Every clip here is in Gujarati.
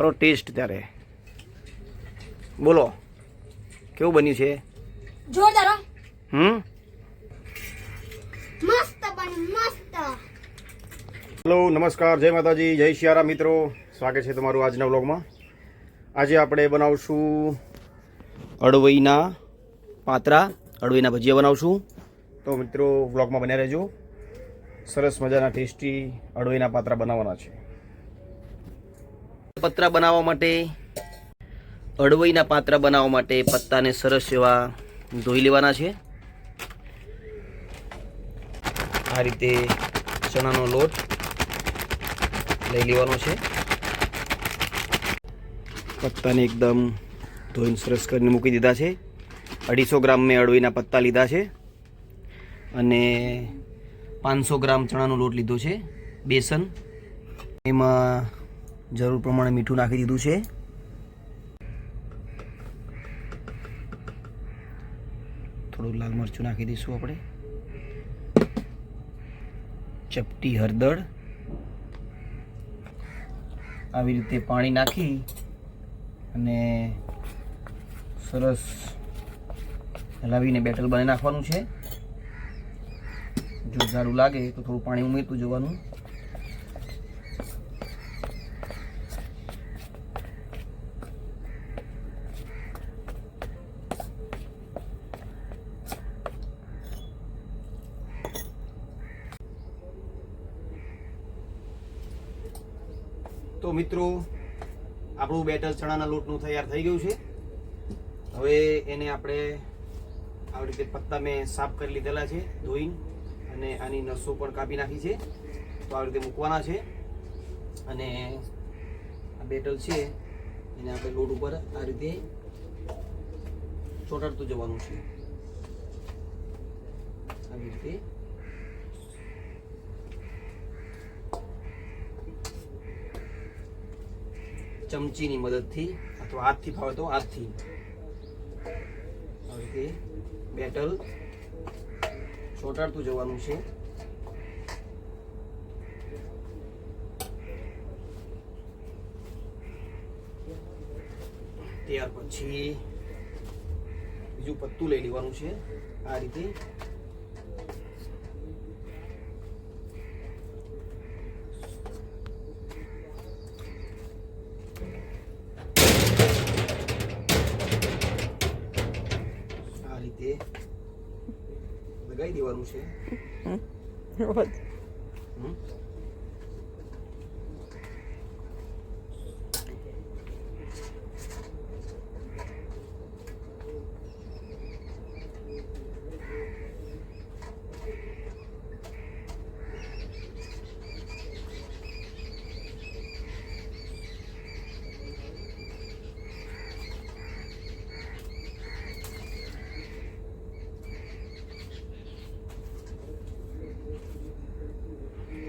કરો ટેસ્ટ ત્યારે. બોલો કેવું બન્યું છે? જોરદાર હમ? મસ્ત મસ્ત. હેલો નમસ્કાર જય માતાજી જય શિયારા મિત્રો. સ્વાગત છે તમારું આજના વ્લોગમાં. આજે આપણે બનાવશું અડવઈના પાતરા અડવઈના ભજીયા બનાવશું. તો મિત્રો વ્લોગમાં બન્યા રહેજો. સરસ મજાના ટેસ્ટી અડવઈના પાત્રા બનાવવાના છે. પતરા બનાવવા માટે અડવઈના પાત્રા બનાવવા માટે પત્તાને સરસ એવા ધોઈ લેવાના છે. આ રીતે ચણાનો લોટ લઈ લેવાનો છે. પત્તાને એકદમ ધોઈને સરસ કરીને મૂકી દીધા છે. અઢીસો ગ્રામ મેં અડવીના પત્તા લીધા છે. અને પાંચસો ગ્રામ ચણાનો લોટ લીધો છે, બેસન. એમાં જરૂર પ્રમાણે મીઠું નાખી દીધું છે. થોડું લાલ મરચું નાખી દઈશું આપણે. ચપટી હળદર. આવી રીતે પાણી નાખી અને સરસ હલાવીને બેટલ બનાવી નાખવાનું છે. જો ઝાડું લાગે તો થોડું પાણી ઉમેરતું જવાનું. તો મિત્રો, આપણું બેટર ચણાના લોટનું તૈયાર થઈ ગયું છે. હવે એને આપણે આવી રીતે પત્તા મેં સાફ કરી લીધેલા છે, ધોઈને અને આની નસો પણ કાપી નાખી છે. તો આવી રીતે મૂકવાના છે. અને આ બેટર છે, એને આપણે લોટ ઉપર આ રીતે ચોટાડતું જવાનું છે. આવી રીતે ચમચીની મદદથી અથવા હાથથી ફાવે તો હાથથી. આવી રીતે બેટલ ચોંટાડતું જવાનું છે. ત્યાર પછી બીજું પત્તું લઈ લેવાનું છે. આ રીતે લગાવી દેવાનું છે હમ.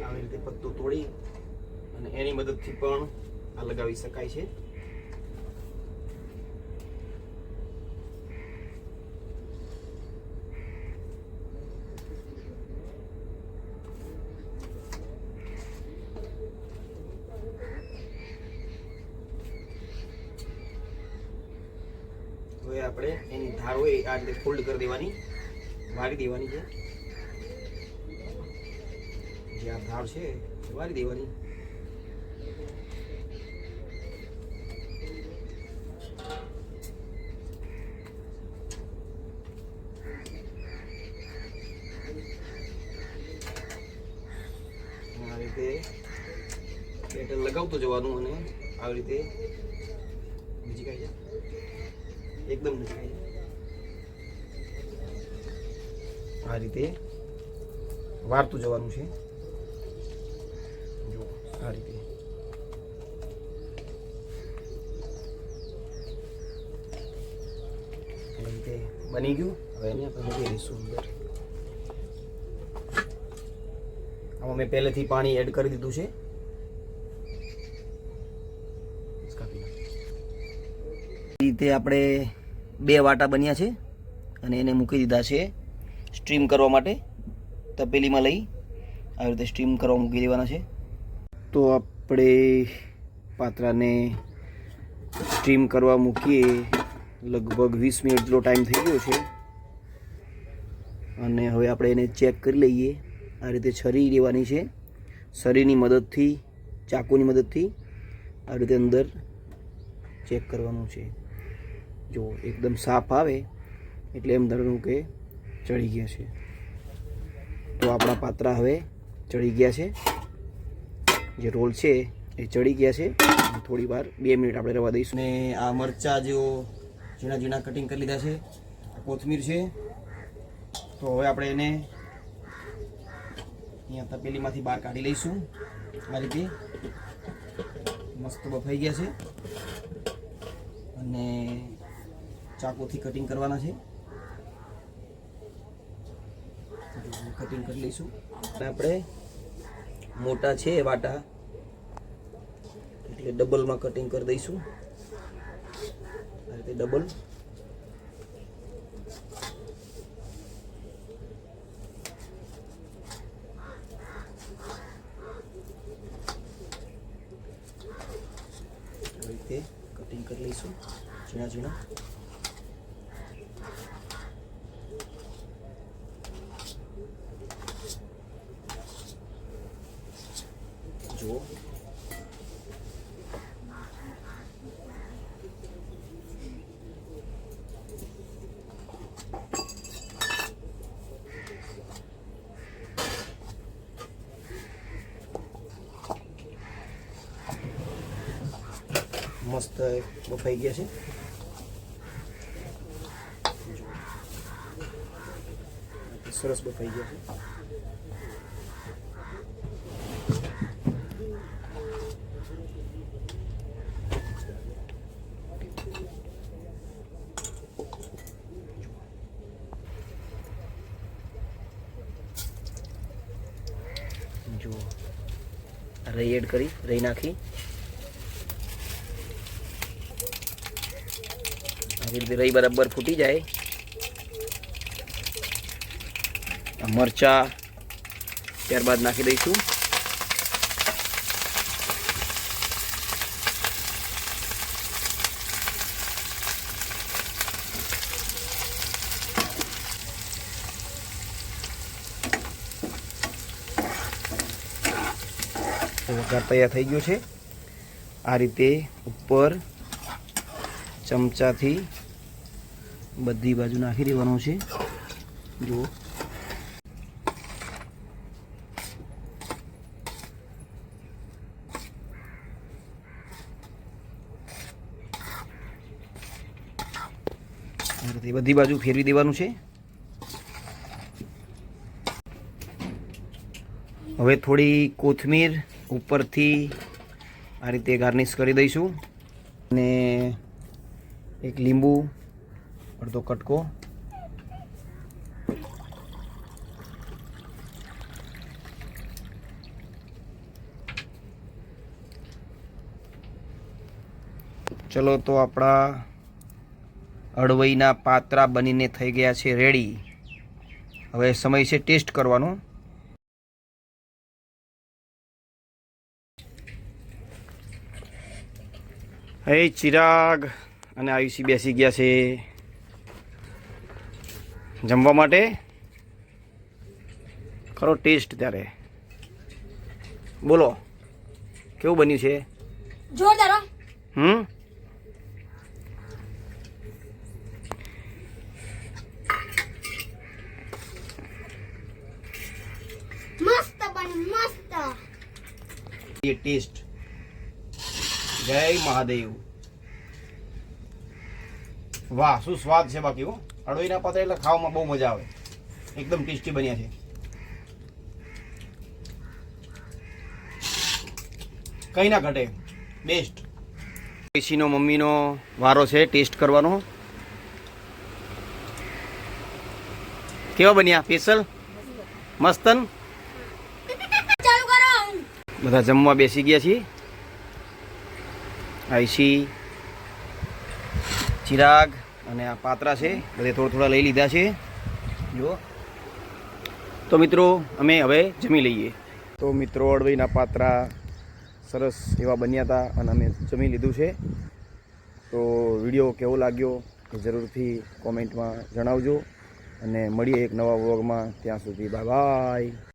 આવી રીતે પત્તું તોડી અને એની મદદથી પણ આ લગાવી શકાય છે. હવે આપણે એની ધાર હોય આ રીતે ફોલ્ડ કરી દેવાની, વાળી દેવાની છે. ધાર છે, વારી દેવાની આ રીતે બેટર લગાવતું જવાનું અને આવી રીતે બીજી કઈ જાય એકદમ નજીક આવી જાય આ રીતે વારતું જવાનું છે. આ રીતે રીતે બની ગયું? હવે એને આપણે દઈશું અંદર. આમાં મેં પહેલેથી પાણી એડ કરી દીધું છે. રીતે આપણે બે વાટા બન્યા છે અને એને મૂકી દીધા છે સ્ટ્રીમ કરવા માટે તપેલીમાં લઈ. આવી રીતે સ્ટ્રીમ કરવા મૂકી દેવાના છે. તો આપણે પાત્રાને સ્ટીમ કરવા મૂકીએ. લગભગ વીસ મિનિટ જેટલો ટાઈમ થઈ ગયો છે. અને હવે આપણે એને ચેક કરી લઈએ. આ રીતે છરી લેવાની છે. છરીની મદદથી, ચાકુની મદદથી આ રીતે અંદર ચેક કરવાનું છે. જો એકદમ સાફ આવે, એટલે એમ ધરણું કે ચડી ગયા છે. તો આપણા પાત્રા હવે ચડી ગયા છે. જે રોલ છે એ ચડી ગયા છે. થોડી વાર, બે મિનિટ આપણે રવા દઈશું. ને આ મરચા જેઓ ઝીણા ઝીણા કટિંગ કરી લીધા છે. કોથમીર છે. તો હવે આપણે એને અહીંયા તપેલીમાંથી બહાર કાઢી લઈશું. આ રીતે મસ્ત બફાઈ ગયા છે. અને ચાકુથી કટિંગ કરવાના છે. કટિંગ કરી લઈશું. આપણે મોટા છે, વાટા. એટલે ડબલમાં કટિંગ કરી દઈશું. આ રીતે ડબલ રીતે કટિંગ કરી લઈશું ઝીણા ઝીણા જુઓ મસ્ત બફાઈ ગયા છે. સરસ બફાઈ ગયા છે. જુઓ. એડ કરી રહી નાખી આવી રીતે રહી બરાબર ફૂટી જાય. મરચા ત્યારબાદ નાખી દઈશું. વઘાર તૈયાર થઈ ગયો છે. આ રીતે ઉપર ચમચાથી બધી બાજુ નાખી દેવાનું છે. જુઓ. બધી બાજુ ફેરવી દેવાનું છે. હવે થોડી કોથમીર ઉપરથી આ રીતે ગાર્નિશ કરી દઈશું. અને એક લીંબુ અડધો કટકો. ચલો તો આપણા અડવઈના પાત્રા બનીને થઈ ગયા છે રેડી. હવે સમય છે ટેસ્ટ કરવાનો. હે ચિરાગ, અને આયુષી બેસી ગયા છે. જમવા માટે? ખરો ટેસ્ટ ત્યારે. બોલો કેવું બન્યું છે? જોરદાર હમ? મસ્ત બન્યું મસ્ત. એ ટેસ્ટ જય મહાદેવ. વાહ શું સ્વાદ છે બાકી હો? અડોઈના પાત્ર એટલે ખાવામાં બહુ મજા આવે. એકદમ ટેસ્ટી બન્યા છે. કઈ ના ઘટે. બેસ્ટ નો મમ્મીનો વારો છે ટેસ્ટ કરવાનો. કેવા બન્યા? સ્પેશલ મસ્તન? બધા જમવા બેસી ગયા છીએ. આઈસી ચિરાગ અને આ પાત્રા છે, બધે થોડા થોડા લઈ લીધા છે. જુઓ. તો મિત્રો, અમે હવે જમી લઈએ. તો મિત્રો અડવઈના પાત્રા સરસ એવા બન્યા હતા અને અમે જમી લીધું છે. તો વીડિયો કેવો લાગ્યો એ જરૂરથી કોમેન્ટમાં જણાવજો. અને મળીએ એક નવા વ્લોગમાં. ત્યાં સુધી બાય બાય